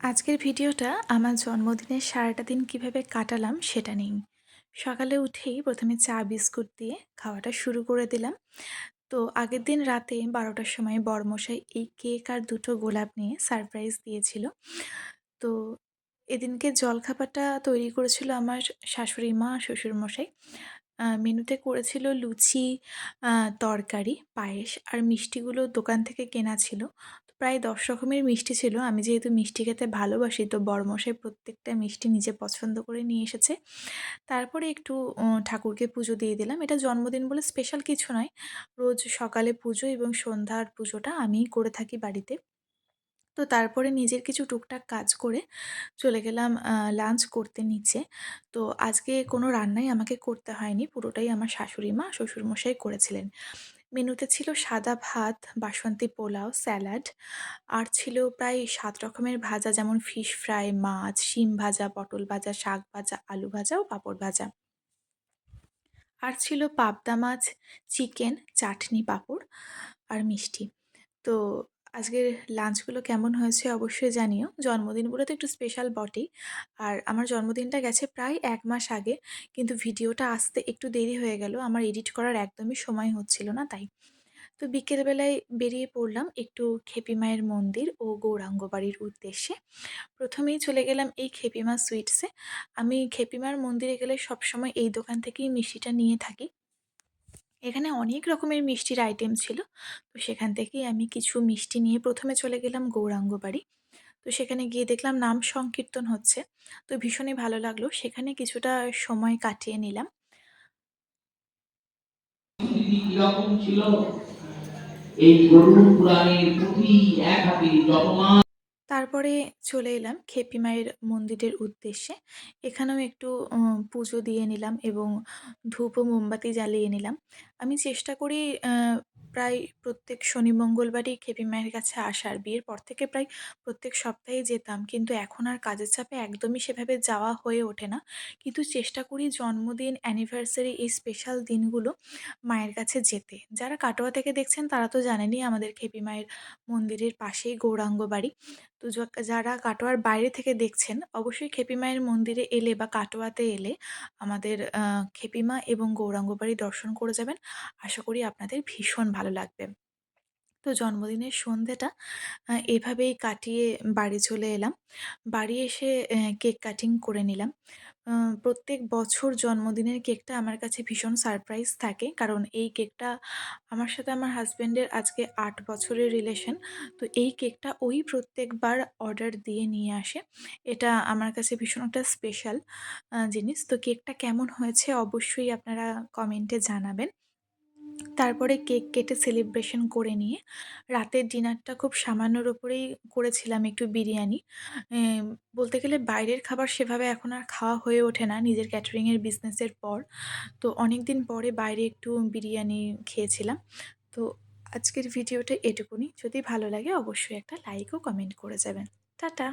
আজকের ভিডিওটা আমার জন্মদিনের সারাটা দিন কীভাবে কাটালাম সেটা নেই সকালে উঠেই প্রথমে চা বিস্কুট দিয়ে খাওয়াটা শুরু করে দিলাম। তো আগের দিন রাতে বারোটার সময় বরমশাই এই কেক আর দুটো গোলাপ নিয়ে সারপ্রাইজ দিয়েছিল। তো এদিনকে জলখাবারটা তৈরি করেছিল আমার শাশুড়ি মা, শ্বশুরমশাই। মেনুতে করেছিল লুচি, তরকারি, পায়েস আর মিষ্টিগুলো দোকান থেকে কেনা ছিল। তো প্রায় ১০ রকমের মিষ্টি ছিল। আমি যেহেতু মিষ্টি খেতে ভালোবাসি তো বড়মশাই প্রত্যেকটা মিষ্টি নিজে পছন্দ করে নিয়ে এসেছে। তারপরে একটু ঠাকুরকে পুজো দিয়ে দিলাম। এটা জন্মদিন বলে স্পেশাল কিছু নয়। রোজ সকালে পুজো এবং সন্ধ্যার পুজোটা আমিই করে থাকি বাড়িতে। তো তারপরে নিজের কিছু টুকটাক কাজ করে চলে গেলাম লাঞ্চ করতে নিচে। তো আজকে কোনো রান্নাই আমাকে করতে হয়নি। পুরোটাই আমার শাশুড়ি মা, শ্বশুরমশাই করেছিলেন। মেনুতে ছিল সাদা ভাত, বাসন্তী পোলাও, স্যালাড আর ছিল প্রায় সাত রকমের ভাজা যেমন ফিশ ফ্রাই, মাছ, শিম ভাজা, পটল ভাজা, শাক ভাজা, আলু ভাজা ও পাঁপড় ভাজা। আর ছিল পাবদা মাছ, চিকেন, চাটনি, পাঁপড় আর মিষ্টি। তো আজকের লাঞ্চগুলো কেমন হয়েছে অবশ্যই জানিও। জন্মদিন বলে তো একটু স্পেশাল বটেই। আর আমার জন্মদিনটা গেছে প্রায় এক মাস আগে। কিন্তু ভিডিওটা আসতে একটু দেরি হয়ে গেল। আমার এডিট করার একদমই সময় হচ্ছিল না তাই। তো বিকেলবেলায় বেরিয়ে পড়লাম একটু খেপি মায়ের মন্দির ও গৌরাঙ্গ বাড়ির উদ্দেশ্যে। প্রথমেই চলে গেলাম এই খেপিমা সুইটসে। আমি খেপিমার মন্দিরে গেলে সবসময় এই দোকান থেকেই মিষ্টিটা নিয়ে থাকি। এখানে অনেক রকমের মিষ্টির আইটেম ছিল। তো সেখান থেকেই আমি কিছু মিষ্টি নিয়ে প্রথমে চলে গেলাম গৌরাঙ্গ বাড়ি। তো সেখানে গিয়ে দেখলাম নাম সংকীর্তন হচ্ছে। তো ভীষণই ভালো লাগল। সেখানে কিছুটা সময় কাটিয়ে নিলাম। ছিল এই গরুড় পুরাণের পুঁথি এক হাতে তারপরে চলে এলাম খেপি মায়ের মন্দিরের উদ্দেশ্যে। এখানেও একটু পুজো দিয়ে নিলাম এবং ধূপ ও মোমবাতি জ্বালিয়ে নিলাম। আমি চেষ্টা করি প্রায় প্রত্যেক শনি মঙ্গলবারই খেপি মায়ের কাছে আসার। বিয়ের পর থেকে প্রায় প্রত্যেক সপ্তাহেই যেতাম। কিন্তু এখন আর কাজের চাপে একদমই সেভাবে যাওয়া হয়ে ওঠে না। কিন্তু চেষ্টা করি জন্মদিন, অ্যানিভার্সারি এই স্পেশাল দিনগুলো মায়ের কাছে যেতে। যারা কাটোয়া থেকে দেখছেন তারা তো জানেনই আমাদের খেপি মায়ের মন্দিরের পাশেই গৌরাঙ্গ বাড়ি। তো যারা কাটোয়ার বাইরে থেকে দেখছেন, অবশ্যই খেপি মায়ের মন্দিরে এলে বা কাটোয়াতে এলে আমাদের খেপিমা এবং গৌরাঙ্গ বাড়ি দর্শন করে যাবেন। আশা করি আপনাদের ভীষণ ভালো লাগবে। তো জন্মদিনের সন্ধ্যেটা, আ, এভাবেই কাটিয়ে বাড়ি চলে এলাম। বাড়ি এসে কেক কাটিং করে নিলাম। প্রত্যেক বছর জন্মদিনের কেকটা আমার কাছে ভীষণ সারপ্রাইজ থাকে। কারণ এই কেকটা আমার সাথে আমার হাসব্যান্ডের আজকে ৮ বছরের রিলেশন। তো এই কেকটা ওই প্রত্যেকবার অর্ডার দিয়ে নিয়ে আসে। এটা আমার কাছে ভীষণ একটা স্পেশাল জিনিস। তো কেকটা কেমন হয়েছে অবশ্যই আপনারা কমেন্টে জানাবেন। তারপরে কেক কেটে সেলিব্রেশন করে নিয়ে রাতের ডিনারটা খুব সামান্যর উপরেই করেছিলাম একটু বিরিয়ানি। বলতে গেলে বাইরের খাবার সেভাবে এখন আর খাওয়া হয়ে ওঠে না নিজের ক্যাটারিংয়ের বিজনেসের পর। তো অনেক দিন পরে বাইরে একটু বিরিয়ানি খেয়েছিলাম। তো আজকের ভিডিওটা এটুকুনি। যদি ভালো লাগে অবশ্যই একটা লাইক ও কমেন্ট করে যাবেন। টাটা।